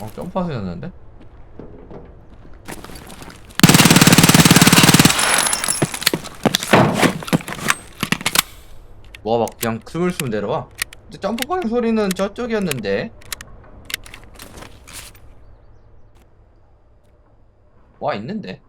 어, 점프하셨는데? 뭐가 막 그냥 스물스물 내려와? 근데 점프 방향 소리는 저쪽이었는데? 와, 있는데?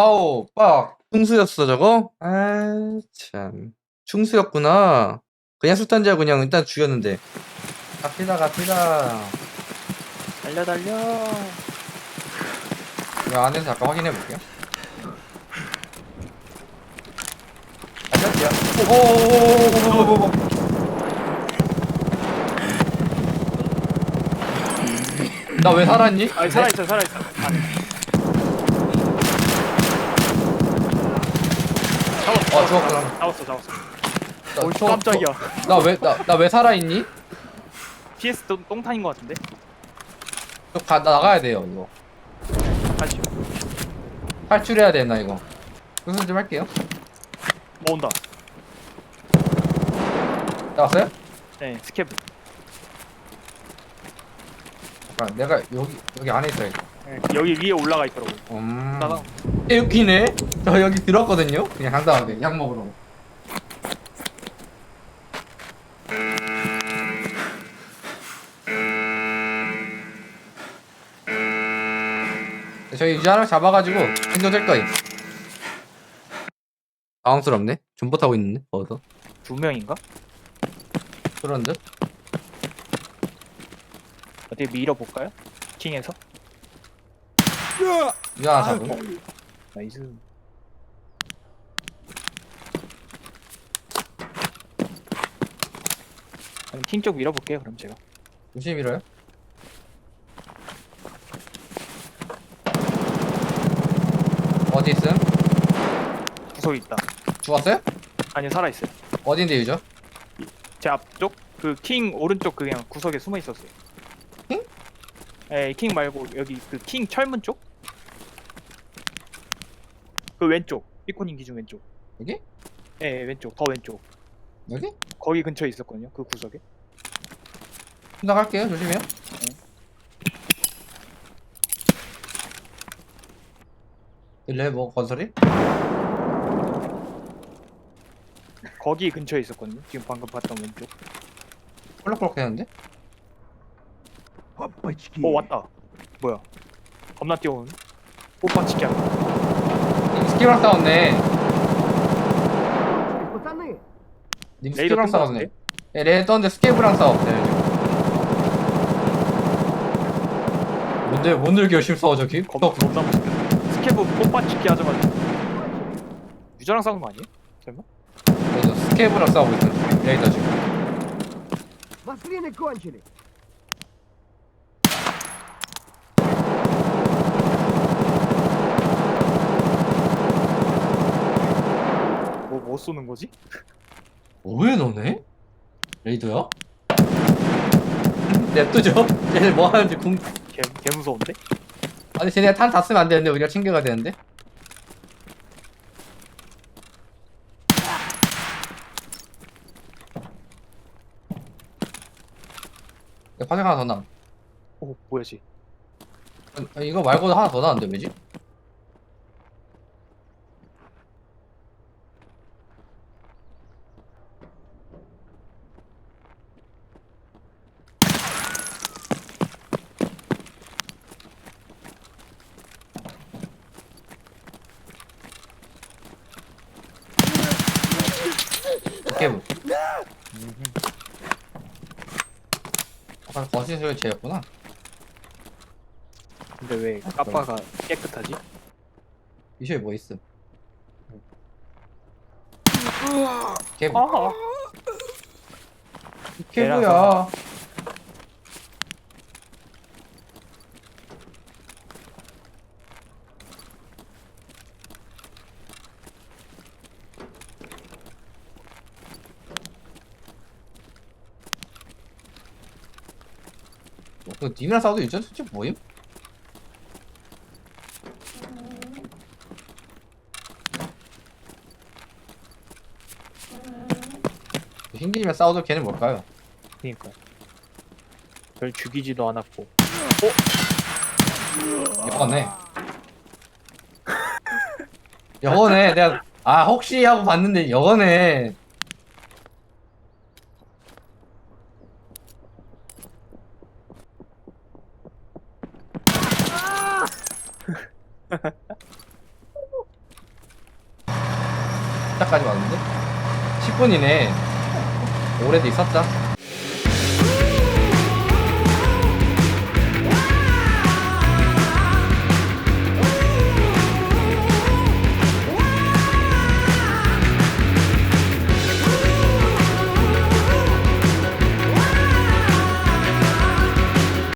아우, 빡! 충수였어, 저거? 아, 참. 충수였구나. 그냥 술탄지하 그냥 일단 죽였는데. 갑시다, 갑시다. 달려 달려. 이거 안에서 잠깐 확인해 볼게요. 안녕하세요. 오오오오오오오오오. 나왜 살았니? 아 살아 있어 살아 있어. 어, 죽었구나. 잡았어 잡았어. 나- 오 저- 깜짝이야. 저- 나 왜, 나, 나 왜 살아있니? PS 똥, 똥탄인 것 같은데. 저 가, 나 나가야 돼요, 이거. 가시죠. 탈출해야 되나, 이거. 무슨 좀 할게요. 뭐 온다. 나왔어요? 네 스캡. 잠깐, 내가 여기, 여기 안에 있어야지. 네, 여기 위에 올라가 있더라고. 음. 나가. 여기네? 저 여기 들었거든요? 그냥 당당하게 약 먹으러 저희 유저 하나 잡아가지고 행동될 거임 당황스럽네 존버 타고 있는데 어서 두 명인가? 그런 듯? 어디 밀어 볼까요? 킹에서. 유저 하나 잡고 나이스. 그럼 킹쪽 밀어볼게요. 그럼 제가. 조심히 밀어요 어디 있음? 구석에 있다. 죽었어요? 아니 살아 있어요. 어딘데 유저? 제 앞쪽 그 킹 오른쪽 그 그냥 구석에 숨어 있었어요. 킹? 에, 킹 말고 여기 그 킹 철문 쪽? 그 왼쪽. 피코님 기준 왼쪽. 여기? 예, 예, 왼쪽. 더 왼쪽. 여기? 거기 근처에 있었거든요 그 구석에. 나갈게요. 조심해요. 일레 뭐 건설이? 거기 근처에 있었거든요. 지금 방금 봤던 왼쪽. 콜록콜록 되는데? 어 왔다. 뭐야? 겁나 뛰어오는 오빠 치킨 스키랑 싸웠네 Пацаны, 님 레이더 스키랑 뜬거 싸웠네 같은데? 예, 레이더 떴는데 스케이브랑 싸웠어요 지금 뭔데 뭔 일게 열심히 싸워 저기? 겁나 어, 겁나 멋있다. 스케브 뽀빠치기 하자마자. 유저랑 싸우는 거 아니에요? 설마? 맞아 스케이브랑 싸우고 있어 레이더 지금 маслины кончились. 뭐, 쏘는 거지? 왜 너네? 레이더야? 냅두죠? 쟤네 뭐 하는지 궁 개, 개 무서운데? 아니 쟤네 탄다 쓰면 안 되는데 우리가 챙겨가야 되는데 야, 화장 하나 더 나. 오, 뭐야지? 아, 이거 말고도 하나 더 나는데 왜지? 오케이. 아까 거실 소리 쟤였구나. 근데 왜 까빠가 깨끗하지? 이쇼에 뭐 있음? 걔 아, 걔 뭐야? 걔라서. 그 님이랑 싸워도 유전 수치 뭐임? 흰기님이랑 싸워도 걔는 뭘까요? 그니까. 별 죽이지도 않았고. 여거네. 여거네. 내가 아 혹시 하고 봤는데 여거네. 시작까지 왔는데 10분이네. 오래도 있었다.